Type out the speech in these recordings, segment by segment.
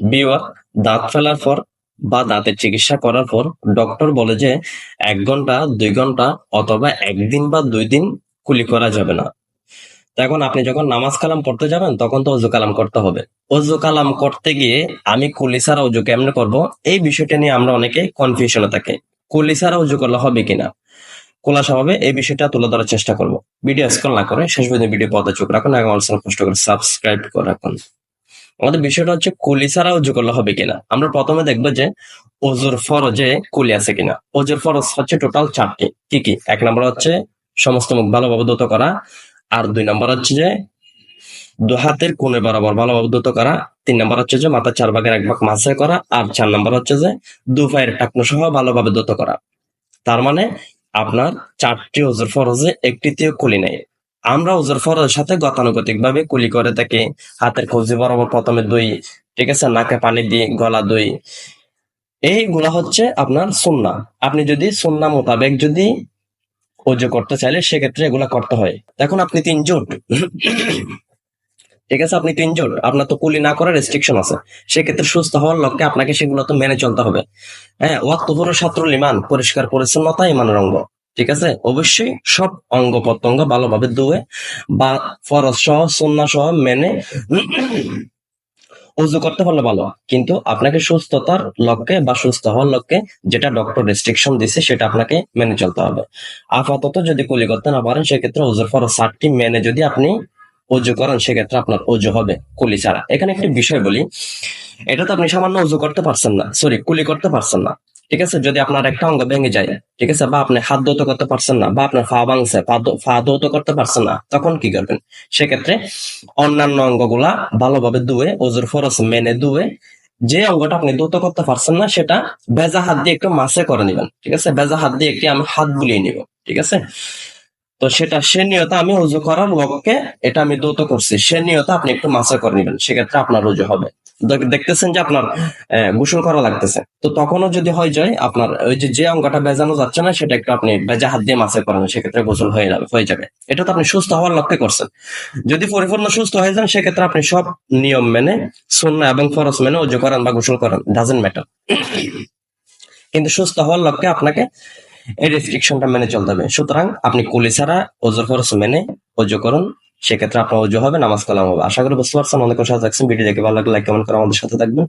Beware দাঁত ফেলার পর বা দাঁতের চিকিৎসা করার পর ডক্টর বলে যে এক ঘণ্টা, দুই ঘণ্টা অথবা একদিন বা দুই দিন কুলি করা যাবে না। এখন আপনি যখন নামাজ কালাম পড়তে যাবেন, তখন তো অজু কালাম করতে হবে। অজু কালাম করতে গিয়ে আমি কুলি ছাড়া অজু কেমনে করব? এই বিষয়টা নিয়ে আমরা অনেকে কনফিউশনে থাকি। কুলি ছাড়া অজু করলে হবে কিনা? খোলাসা হবে এই বিষয়টা তুলে ধরার চেষ্টা করব। ভিডিও স্কল না করে শেষ পর্যন্ত ভিডিও পদে চোখ রাখুন এবং কষ্ট করে সাবস্ক্রাইব করে রাখুন। আমাদের বিষয়টা হচ্ছে কুলি ছাড়া অজু করলে হবে কিনা? আমরা প্রথমে দেখব যে অজুর ফরজে কুলি আছে কিনা। অজুর ফরজ হচ্ছে টোটাল চারটি। কি কি? এক নম্বর হচ্ছে সমস্ত মুখ ভালোভাবে দ্রুত করা। আর দুই নম্বর হচ্ছে যে দু হাতের কোণে বরাবর ভালোভাবে দ্রুত করা। তিন নম্বর হচ্ছে যে মাথার চার ভাগের এক ভাগ মাঝে করা। আর চার নম্বর হচ্ছে যে দু পায়ের টাকনো সহ ভালোভাবে দ্রুত করা। তার মানে আপনার চারটি ওজোর ফরজে একটিতেও কুলি নেই। আমরা ওজোর ফরজের সাথে গতানুগতিক ভাবে কুলি করে থাকি। হাতের কবজি বরাবর প্রথমে দুই, ঠিক আছে? নাকে পানি দিয়ে গলা দুই। এইগুলা হচ্ছে আপনার সুন্না। আপনি যদি সুন্না মোতাবেক যদি ওজো করতে চাইলে সেক্ষেত্রে এগুলা করতে হয়। এখন আপনি তিনজন ঠিক আছে? আপনি তিন তিনজন আপনার তো কুলি না করার রেস্ট্রিকশন আছে। সেক্ষেত্রে সুস্থ হওয়ার লক্ষ্যে আপনাকে সেগুলো তো মেনে চলতে হবে। হ্যাঁ ওয়াক্তপুর ছাত্রুল ইমান, পরিষ্কার পরিচ্ছন্নতা, ইমানের অঙ্গ। ঠিক আছে? অবশ্যই সব অঙ্গ প্রত্যঙ্গ ভালোভাবে ধুয়ে বা ফরজ সহ সন্না সহ মেনে উজু করতে পারলে ভালো। কিন্তু আপনাকে সুস্থতার লক্ষ্যে বা সুস্থ হওয়ার লক্ষ্যে যেটা ডক্টর রেস্ট্রিকশন দিচ্ছে সেটা আপনাকে মেনে চলতে হবে। আপাতত যদি কুলি করতে না পারেন, সেক্ষেত্রে উজুর ফরজ ষাটটি মেনে যদি আপনি উজু করেন, সেক্ষেত্রে আপনার উজু হবে কুলি ছাড়া। এখানে একটি বিষয় বলি এটা তো আপনি সামান্য উজু করতে পারছেন না। সরি কুলি করতে পারছেন না। ঠিক আছে? যদি আপনার একটা অঙ্গ ভেঙে যায়, ঠিক আছে? বা আপনি হাত দৌত করতে পারছেন না, বা আপনার ফা ভাঙছে ফা দৌত করতে পারছেন না, তখন কি করবেন? সেক্ষেত্রে অন্যান্য অঙ্গগুলা ভালোভাবে ধুয়ে ওজুর ফরস মেনে ধুয়ে, যে অঙ্গটা আপনি দ্রুত করতে পারছেন না, সেটা বেজা হাত দিয়ে একটু মাসে করে নেবেন, ঠিক আছে? ভেজা হাত দিয়ে একটি আমি হাত বুলিয়ে নিব, ঠিক আছে? তো সেটা সে নিয়ত আমি উজু করার লক্ষ্যে এটা আমি দ্রুত করছি। সে নিয়ত আপনি একটু মাসে করে নেবেন, সেক্ষেত্রে আপনার উজু হবে। দেখতেছেন যে আপনার গোসল করা লাগতেছে। তো তখনও যদি হয়ে যায়, আপনার ওই যে যে অঙ্গটা বেজানো যাচ্ছে না, সেটা একটু আপনি বেজা হাত দিয়ে মাসে করেন, সেক্ষেত্রে গোসল হয়ে যাবে হয়ে যাবে। এটা তো আপনি সুস্থ হওয়ার লক্ষ্যে করছেন। যদি পরিপূর্ণ সুস্থ হয়ে যান, সেক্ষেত্রে আপনি সব নিয়ম মেনে সুন্না এবং ফরজ মেনে উজু করেন বা গোসল করেন ডাজেন্ট ম্যাটার কিন্তু সুস্থ হওয়ার লক্ষ্যে আপনাকে এই রেস্ট্রিকশনটা মেনে চলতে হবে। সুতরাং আপনি কুলি ছাড়া ওজোর খরচ মেনে অজু করুন। সেক্ষেত্রে আপনার অজু হবে, নামাজ কালাম হবে। আশা করি বুঝতে পারছেন। অনেক সাথে থাকছেন। ভিডিও দেখে ভালো লাগলে লাইক কমেন্ট করে আমাদের সাথে থাকবেন।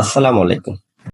আসসালামু আলাইকুম।